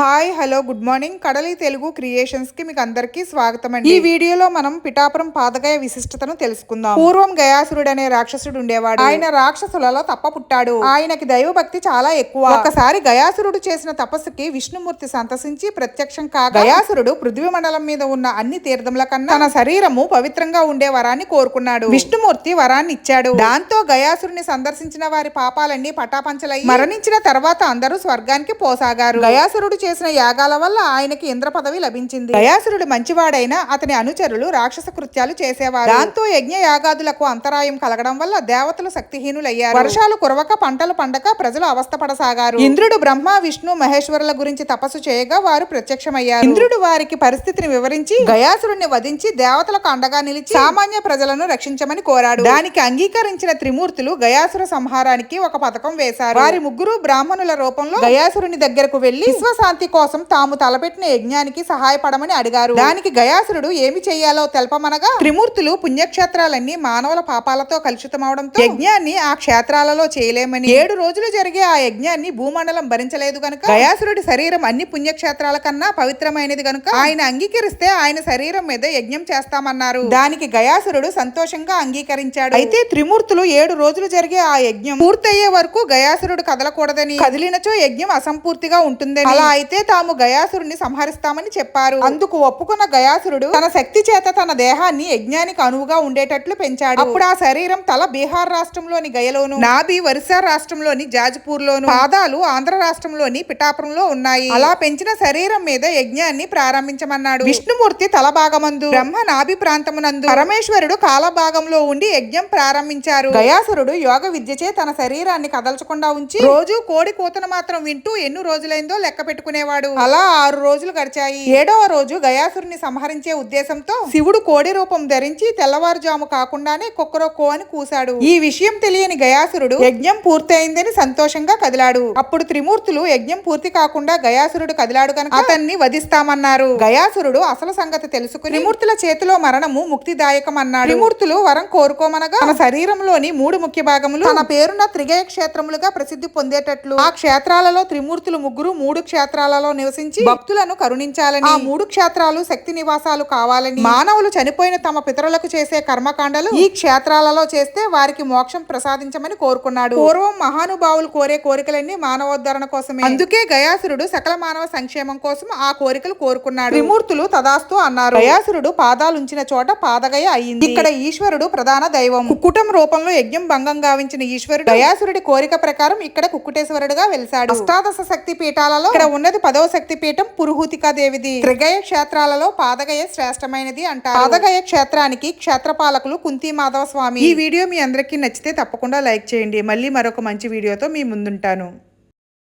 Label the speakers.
Speaker 1: Hi hello good morning. కడలి తెలుగు క్రియేషన్స్కి మీకు అందరికీ స్వాగతం అండి ఈ వీడియోలో మనం పిఠాపురం పాదగయ విశిష్టతను తెలుసుకుందాం. పూర్వం గయాసురుడు అనే రాక్షసుడు ఉండేవాడు. ఆయన రాక్షసులలో తప్ప పుట్టాడు. ఆయనకి దైవభక్తి చాలా ఎక్కువ. ఒకసారి గయాసురుడు చేసిన తపస్సుకి విష్ణుమూర్తి సంతసించి ప్రత్యక్షం కాగా గయాసురుడు పృథ్వీ మండలం మీద ఉన్న అన్ని తీర్థముల కన్నా తన శరీరము పవిత్రంగా ఉండే వరాన్ని కోరుకున్నాడు. విష్ణుమూర్తి వరాన్ని ఇచ్చాడు. దాంతో గయాసురుని సందర్శించిన వారి పాపాలన్నీ పటాపంచలై మరణించిన తర్వాత అందరూ స్వర్గానికి పోసాగారు. గయాసురుడు చేసిన యాగాల వల్ల ఆయనకి ఇంద్ర పదవి లభించింది. గయాసురుడు మంచివాడైనా అతని అనుచరులు రాక్షస కృత్యాలు చేసేవారు. దాంతో యజ్ఞ యాగాదులకు అంతరాయం కలగడం వల్ల దేవతలు శక్తిహీనులయ్యారు. వర్షాలు కురవక పంటలు పండక ప్రజలు అవస్థపడసాగారు. ఇంద్రుడు బ్రహ్మ విష్ణు మహేశ్వరుల గురించి తపస్సు చేయగా వారు ప్రత్యక్షమయ్యారు. ఇంద్రుడు వారికి పరిస్థితిని వివరించి గయాసురుణ్ణి వధించి దేవతలకు అండగా నిలిచి సామాన్య ప్రజలను రక్షించమని కోరాడు. దానికి అంగీకరించిన త్రిమూర్తులు గయాసుర సంహారానికి ఒక పథకం వేశారు. వారి ముగ్గురు బ్రాహ్మణుల రూపంలో గయాసురుని దగ్గరకు వెళ్ళి విశ్వశాంతి కోసం తాము తలపెట్టిన యజ్ఞానికి సహాయపడమని అడిగారు. దానికి గయాసురుడు ఏమి చేయాలో తెలపమనగా త్రిమూర్తులు పుణ్యక్షేత్రాలన్నీ మానవుల పాపాలతో కలుషితమవడంతో యజ్ఞాన్ని ఆ క్షేత్రాలలో చేయలేమని ఏడు రోజులు జరిగే ఆ యజ్ఞాన్ని భూమండలం భరించలేదు గనుక గయాసురుడి శరీరం అన్ని పుణ్యక్షేత్రాల కన్నా పవిత్రమైనది గనుక ఆయన అంగీకరిస్తే ఆయన శరీరం మీద యజ్ఞం చేస్తామన్నారు. దానికి గయాసురుడు సంతోషంగా అంగీకరించాడు. అయితే త్రిమూర్తులు ఏడు రోజులు జరిగే ఆ యజ్ఞం పూర్తయ్యే వరకు గయాసురుడు కదలకూడదని కదిలినచో యజ్ఞం అసంపూర్తిగా ఉంటుందని. అలా అయితే తాము గయాసురుని సంహరిస్తామని చెప్పారు. అందుకు ఒప్పుకున్న గయాసురుడు తన శక్తి చేత తన దేహాన్ని యజ్ఞానికి అనువుగా ఉండేటట్లు పెంచాడు. అప్పుడు ఆ శరీరం తల బీహార్ రాష్ట్రంలోని గయలోను నాభి ఒరిస్సా రాష్ట్రంలోని జాజ్పూర్ లోను పాదాలు ఆంధ్ర రాష్ట్రంలోని పిఠాపురంలో ఉన్నాయి. అలా పెంచిన శరీరం మీద యజ్ఞాన్ని ప్రారంభించమన్నాడు. విష్ణుమూర్తి తల భాగమందు బ్రహ్మ నాభి ప్రాంతమునందు పరమేశ్వరుడు కాల భాగంలో ఉండి యజ్ఞం ప్రారంభించారు. గయాసురుడు యోగ విద్యచే తన శరీరాన్ని కదల్చకుండా ఉంచి రోజు కోడి కూతను మాత్రం వింటూ ఎన్ని రోజులైందో లెక్క పెట్టుకునేవాడు అలా ఆరు రోజులు గడిచాయి. ఏడవ రోజు గయాసురుని సంహరించే ఉద్దేశంతో శివుడు కోడి రూపం ధరించి తెల్లవారుజాము కాకుండానే కుక్కరొక్కో అని కూశాడు. ఈ విషయం తెలియని గయాసురుడు యజ్ఞం పూర్తయిందని సంతోషంగా కదిలాడు. అప్పుడు త్రిమూర్తులు యజ్ఞం పూర్తి కాకుండా గయాసురుడు కదిలాడు కనుక అతన్ని వధిస్తామన్నారు. గయాసురుడు అసలు సంగతి తెలుసుకుని త్రిమూర్తుల చేతిలో మరణము ముక్తిదాయకం అన్నాడు త్రిమూర్తులు వరం కోరుకోమనగా తన శరీరంలోని మూడు ముఖ్య భాగములు తన పేరున త్రిగయ క్షేత్రములుగా ప్రసిద్ధి పొందేటట్లు. ఆ క్షేత్రాలలో త్రిమూర్తులు ముగ్గురు మూడు క్షేత్రాలలో నివసించి భక్తులను కరుణించాలని ఆ మూడు క్షేత్రాలు శక్తి నివాసాలు కావాలని మానవులు చనిపోయిన తమ పితరులకు చేసే కర్మకాండలు ఈ క్షేత్రాలలో చేస్తే వారికి మోక్షం ప్రసాదించమని కోరుకున్నాడు. పూర్వం మహానుభావులు కోరే కోరికలన్నీ మానవోద్ధరణ కోసమే. అందుకే గయాసురుడు సకల మానవ సంక్షేమం కోసం ఆ కోరికలు కోరుకున్నాడు. త్రిమూర్తులు తదాస్తు అన్నారు. గయాసురుడు పాదాలుంచిన చోట పాదగయ అయింది. ఇక్కడ ఈశ్వరుడు ప్రధాన దైవం. కుక్కుటం రూపంలో యజ్ఞం భంగం గావించిన ఈశ్వరుడు గయాసురుడి కోరిక ప్రకారం ఇక్కడ కుక్కుటేశ్వరుడుగా వెలిశాడు. అష్టాదశ శక్తి పీఠాలలో ఇక్కడ ఉండదు పదవ శక్తి పీఠం పురుహూతికా దేవిది త్రిగయ క్షేత్రాలలో పాదగయ శ్రేష్టమైనది అంటారు. పాదగయ క్షేత్రానికి క్షేత్రపాలకులు కుంతి మాధవ స్వామి ఈ వీడియో మీ అందరికీ నచ్చితే తప్పకుండా లైక్ చేయండి. మళ్ళీ మరొక మంచి వీడియోతో మీ ముందుంటాను.